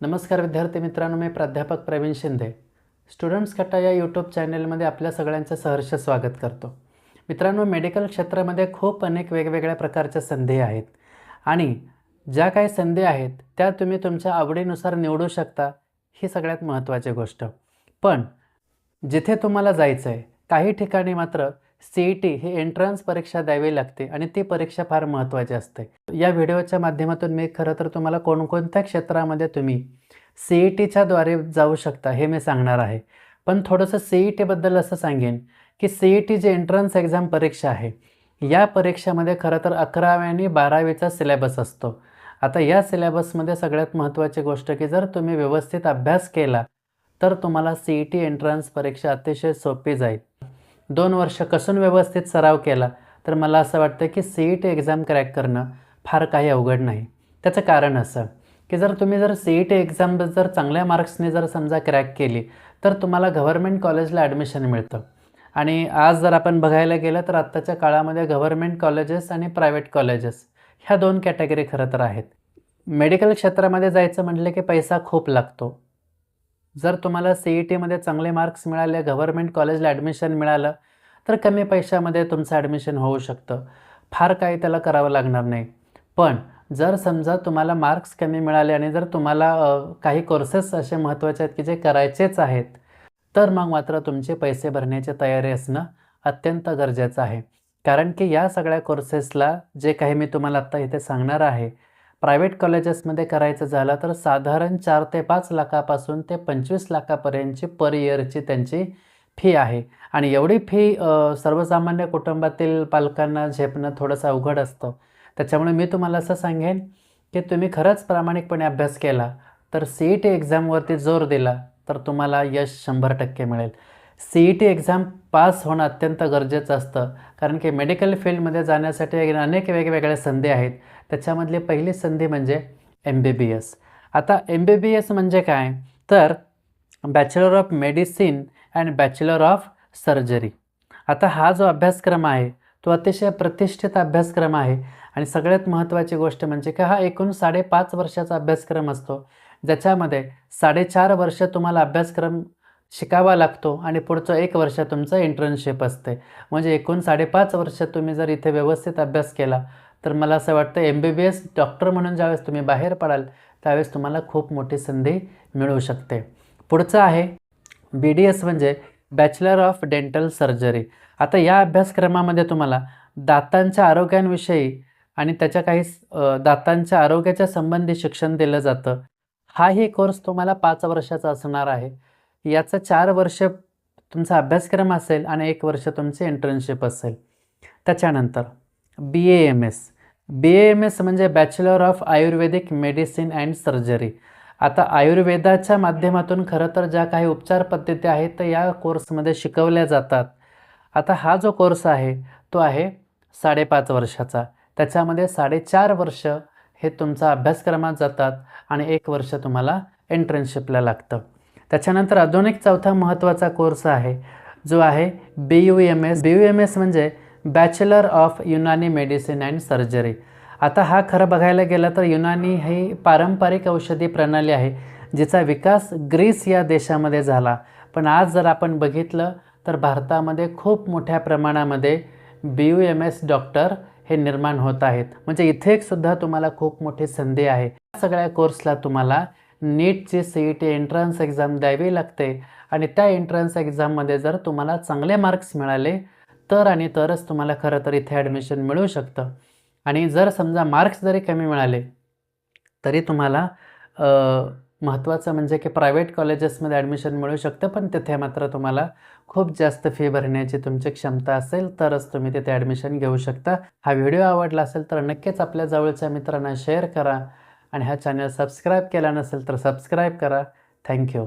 नमस्कार विद्यार्थी मित्रांनो मी प्राध्यापक प्रवीण शिंदे. स्टुडंट्स कट्टा या यूट्यूब चॅनेलमध्ये आपल्या सगळ्यांचं सहर्ष स्वागत करतो. मित्रांनो मेडिकल क्षेत्रामध्ये खूप अनेक वेगवेगळ्या प्रकारच्या संधी आहेत. आणि ज्या काही संधी आहेत त्या तुम्ही तुमच्या आवडीनुसार निवडू शकता ही सगळ्यात महत्त्वाची गोष्ट. पण जिथे तुम्हाला जायचं आहे काही ठिकाणी मात्र ई टी ही एंट्रन्स परीक्षा द्यावी लागते आणि ती परीक्षा फार महत्त्वाची असते. या व्हिडिओच्या माध्यमातून मी खरं तर तुम्हाला कोणकोणत्या क्षेत्रामध्ये तुम्ही सी ई टीच्या द्वारे जाऊ शकता हे मी सांगणार आहे. पण थोडंसं सी ई टीबद्दल असं सांगेन की C E T G entrance exam परीक्षा आहे या परीक्षेमध्ये खरं तर अकरावी आणि बारावीचा सिलेबस असतो. आता या सिलेबसमध्ये सगळ्यात महत्त्वाची गोष्ट की जर तुम्ही व्यवस्थित अभ्यास केला तर तुम्हाला सी ई टी एंट्रन्स परीक्षा अतिशय सोपी जाईल. दोन वर्ष कसून व्यवस्थित सराव केला तर मला असं वाटतं की C E T exam crack करणं फार काही अवघड नाही. त्याचं कारण असं की जर तुम्ही जर सी ई टी एक्झाम जर चांगल्या मार्क्सने जर समजा क्रॅक केली तर तुम्हाला गव्हर्मेंट कॉलेजला ॲडमिशन मिळतं. आणि आज जर आपण बघायला गेलं तर आत्ताच्या काळामध्ये गव्हर्मेंट कॉलेजेस आणि प्रायव्हेट कॉलेजेस ह्या दोन कॅटेगरी खरं तर आहेत. मेडिकल क्षेत्रामध्ये जायचं म्हटलं की पैसा खूप लागतो. जर तुम्हाला सी ई टीमध्ये चांगले मार्क्स मिळाले गव्हर्मेंट कॉलेजला ॲडमिशन मिळालं तर कमी पैशामध्ये तुमचं ॲडमिशन होऊ शकतं. फार काही त्याला करावं लागणार नाही. पण जर समजा तुम्हाला मार्क्स कमी मिळाले आणि जर तुम्हाला काही कोर्सेस असे महत्त्वाचे आहेत की जे करायचेच आहेत तर मग मात्र तुमचे पैसे भरण्याची तयारी असणं अत्यंत गरजेचं आहे. कारण की या सगळ्या कोर्सेसला जे काही मी तुम्हाला आत्ता इथे सांगणार आहे प्रायव्हेट कॉलेजेसमध्ये करायचं झालं तर साधारण चार ते पाच लाखापासून ते पंचवीस लाखापर्यंतची पर इयरची त्यांची फी आहे. आणि एवढी फी सर्वसामान्य कुटुंबातील पालकांना झेपणं थोडंसं अवघड असतं. त्याच्यामुळे मी तुम्हाला असं सांगेन की तुम्ही खरंच प्रामाणिकपणे अभ्यास केला तर सी ई टी एक्झामवरती जोर दिला तर तुम्हाला यश शंभर टक्के मिळेल. C E T exam pass होणं अत्यंत गरजेचं असतं. कारण की मेडिकल फील्डमध्ये जाण्यासाठी अनेक वेगवेगळ्या संधी आहेत. त्याच्यामधली पहिली संधी म्हणजे एम बी बी एस आता एम बी बी एस म्हणजे काय? तर bachelor of medicine and bachelor of surgery आता हा जो अभ्यासक्रम आहे तो अतिशय प्रतिष्ठित अभ्यासक्रम आहे. आणि सगळ्यात महत्त्वाची गोष्ट म्हणजे की हा एकूण साडेपाच वर्षाचा अभ्यासक्रम असतो. ज्याच्यामध्ये साडेचार वर्ष तुम्हाला अभ्यासक्रम शिकावा लागतो आणि पुढचं एक वर्ष तुमचं इंटर्नशिप असते. म्हणजे एकूण साडेपाच वर्ष तुम्ही जर इथे व्यवस्थित अभ्यास केला तर मला असं वाटतं M B B S doctor म्हणून ज्यावेळेस तुम्ही बाहेर पडाल त्यावेळेस तुम्हाला खूप मोठी संधी मिळू शकते. पुढचं आहे बी डी एस म्हणजे बॅचलर ऑफ डेंटल सर्जरी आता या अभ्यासक्रमामध्ये तुम्हाला दातांच्या आरोग्यांविषयी आणि त्याच्या काही दातांच्या आरोग्याच्या संबंधी शिक्षण दिलं जातं. हाही कोर्स तुम्हाला पाच वर्षाचा असणार आहे. याचं चार वर्ष तुमचा अभ्यासक्रम असेल आणि एक वर्ष तुमची इंटर्नशिप असेल. त्याच्यानंतर B A M S B A M S म्हणजे bachelor of Ayurvedic medicine and surgery आता आयुर्वेदाच्या माध्यमातून खरं तर ज्या काही उपचार पद्धती आहेत त्या या कोर्समध्ये शिकवल्या जातात. आता हा जो कोर्स आहे तो आहे साडेपाच वर्षाचा. त्याच्यामध्ये साडेचार वर्ष हे तुमचा अभ्यासक्रमात जातात आणि एक वर्ष तुम्हाला एंट्रन्शिपला लागतं. त्याच्यानंतर अजून एक चौथा महत्त्वाचा कोर्स आहे जो आहे B U M S B U M S म्हणजे bachelor of Unani medicine and surgery आता हा खरं बघायला गेला तर युनानी ही पारंपरिक औषधी प्रणाली आहे जिचा विकास ग्रीस या देशामध्ये झाला. पण आज जर आपण बघितलं तर भारतामध्ये खूप मोठ्या प्रमाणामध्ये B U M S doctor हे निर्माण होत आहेत. म्हणजे इथे एक सुद्धा तुम्हाला खूप मोठी संधी आहे. या सगळ्या कोर्सला तुम्हाला नीटची C E T entrance exam द्यावी लागते. आणि त्या एंट्रन्स एक्झाममध्ये जर तुम्हाला चांगले मार्क्स मिळाले तर आणि तरच तुम्हाला खरं तर इथे ॲडमिशन मिळू शकतं. आणि जर समजा मार्क्स जरी कमी मिळाले तरी तुम्हाला महत्त्वाचं म्हणजे की प्रायव्हेट कॉलेजेसमध्ये ॲडमिशन मिळू शकतं पण तिथे मात्र तुम्हाला खूप जास्त फी भरण्याची तुमची क्षमता असेल तरच तुम्ही तिथे ॲडमिशन घेऊ शकता. हा व्हिडिओ आवडला असेल तर नक्कीच आपल्या जवळच्या मित्रांना शेअर करा. आणि हा चॅनल सबस्क्राईब केला नसेल तर सबस्क्राईब करा. थँक्यू